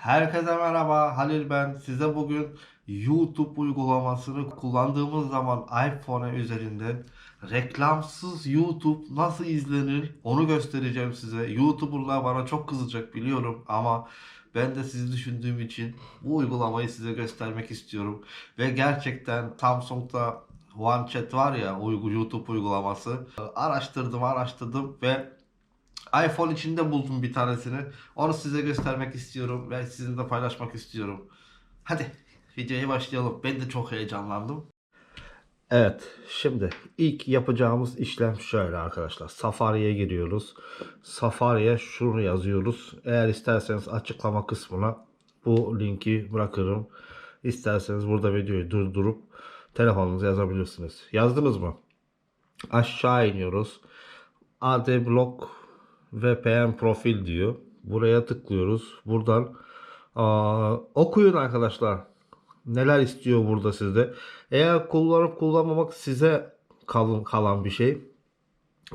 Herkese merhaba, Halil ben. Size bugün YouTube uygulamasını kullandığımız zaman iPhone üzerinden reklamsız YouTube nasıl izlenir onu göstereceğim size. YouTuber'lar bana çok kızacak biliyorum ama ben de sizi düşündüğüm için bu uygulamayı size göstermek istiyorum. Ve gerçekten Samsung'da OneChat var ya YouTube uygulaması. Araştırdım araştırdım ve iPhone içinde buldum bir tanesini. Onu size göstermek istiyorum ve sizinle paylaşmak istiyorum. Hadi videoya başlayalım. Ben de çok heyecanlandım. Evet, şimdi ilk yapacağımız işlem şöyle arkadaşlar. Safari'ye giriyoruz. Safari'ye şunu yazıyoruz. Eğer isterseniz açıklama kısmına bu linki bırakırım. İsterseniz burada videoyu durdurup telefonunuza yazabilirsiniz. Yazdınız mı? Aşağı iniyoruz. Adblock VPN profil diyor. Buraya tıklıyoruz. Buradan aa, okuyun arkadaşlar. Neler istiyor burada sizde. Eğer kullanıp kullanmamak size kalın kalan bir şey.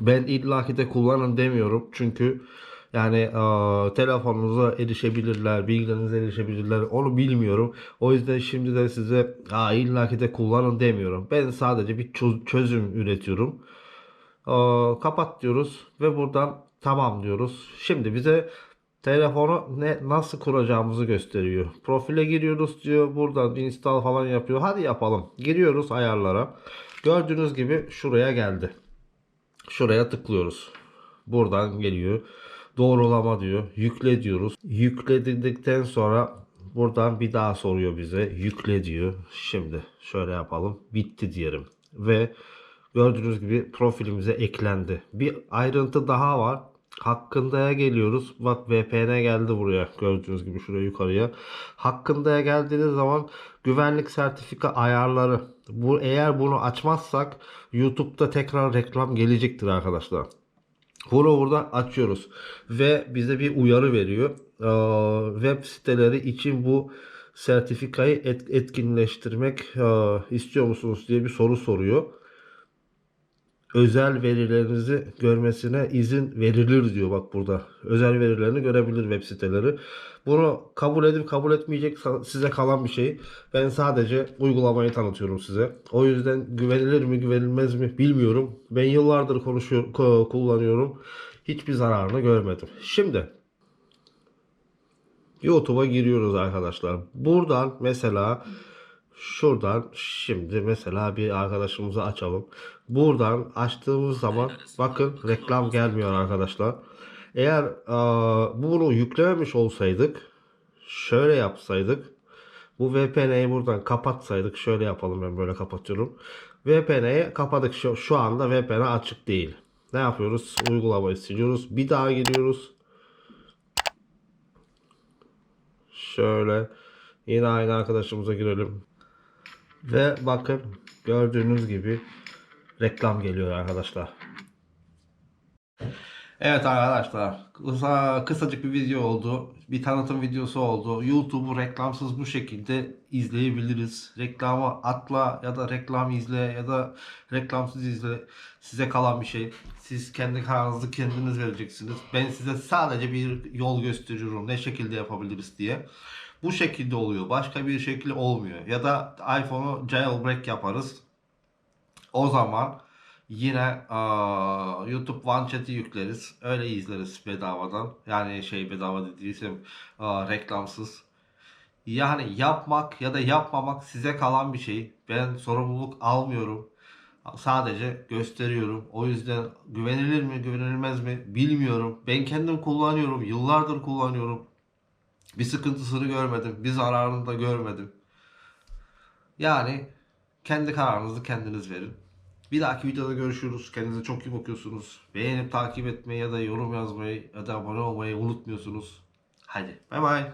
Ben illaki de kullanın demiyorum. Çünkü yani aa, telefonunuza erişebilirler, bilgilerinize erişebilirler. Onu bilmiyorum. O yüzden şimdiden size Aa, illaki de kullanın demiyorum. Ben sadece bir çö- çözüm üretiyorum. Aa, kapat diyoruz ve buradan tamam diyoruz. Şimdi bize telefonu ne nasıl kuracağımızı gösteriyor. Profile giriyoruz diyor. Buradan install falan yapıyor. Hadi yapalım. Giriyoruz ayarlara. Gördüğünüz gibi şuraya geldi. Şuraya tıklıyoruz. Buradan geliyor. Doğrulama diyor. Yükle diyoruz. Yükledikten sonra buradan bir daha soruyor bize. Yükle diyor. Şimdi şöyle yapalım. Bitti diyelim. Ve gördüğünüz gibi profilimize eklendi. Bir ayrıntı daha var. Hakkında'ya geliyoruz. Bak VPN geldi buraya. Gördüğünüz gibi şuraya yukarıya. Hakkında'ya geldiğiniz zaman güvenlik sertifika ayarları. Bu eğer bunu açmazsak YouTube'da tekrar reklam gelecektir arkadaşlar. Bunu burada açıyoruz ve bize bir uyarı veriyor. Ee, web siteleri için bu sertifikayı et- etkinleştirmek e, istiyor musunuz diye bir soru soruyor. Özel verilerinizi görmesine izin verilir diyor bak burada. Özel verilerini görebilir web siteleri. Bunu kabul edip kabul etmeyecek size kalan bir şey. Ben sadece uygulamayı tanıtıyorum size. O yüzden güvenilir mi güvenilmez mi bilmiyorum. Ben yıllardır konuşuyor, ko- kullanıyorum. Hiçbir zararını görmedim. Şimdi YouTube'a giriyoruz arkadaşlar. Buradan mesela şuradan şimdi mesela bir şarkımızı açalım. Buradan açtığımız zaman bakın reklam gelmiyor arkadaşlar. Eğer aa, bunu yüklememiş olsaydık şöyle yapsaydık bu VPN'yi buradan kapatsaydık şöyle yapalım ben böyle kapatıyorum. VPN'yi kapadık şu, şu anda VPN açık değil. Ne yapıyoruz? Uygulamayı siliyoruz. Bir daha giriyoruz. Şöyle yine aynı arkadaşımıza girelim. Ve bakın gördüğünüz gibi reklam geliyor arkadaşlar. Evet arkadaşlar kısa, kısacık bir video oldu. Bir tanıtım videosu oldu. YouTube'u reklamsız bu şekilde izleyebiliriz. Reklamı atla ya da reklam izle ya da reklamsız izle. Size kalan bir şey. Siz kendi kararınızı kendiniz vereceksiniz. Ben size sadece bir yol gösteriyorum. Ne şekilde yapabiliriz diye. Bu şekilde oluyor. Başka bir şekilde olmuyor. Ya da iPhone'u jailbreak yaparız. O zaman yine aa, YouTube One Chat'i yükleriz. Öyle izleriz bedavadan. Yani şey bedava dediysem aa, reklamsız. Yani yapmak ya da yapmamak size kalan bir şey. Ben sorumluluk almıyorum. Sadece gösteriyorum. O yüzden güvenilir mi güvenilmez mi bilmiyorum. Ben kendim kullanıyorum. Yıllardır kullanıyorum. Bir sıkıntısını görmedim. Bir zararını da görmedim. Yani kendi kararınızı kendiniz verin. Bir dahaki videoda görüşürüz. Kendinize çok iyi bakıyorsunuz. Beğenip takip etmeyi ya da yorum yazmayı ya da abone olmayı unutmuyorsunuz. Hadi bay bay.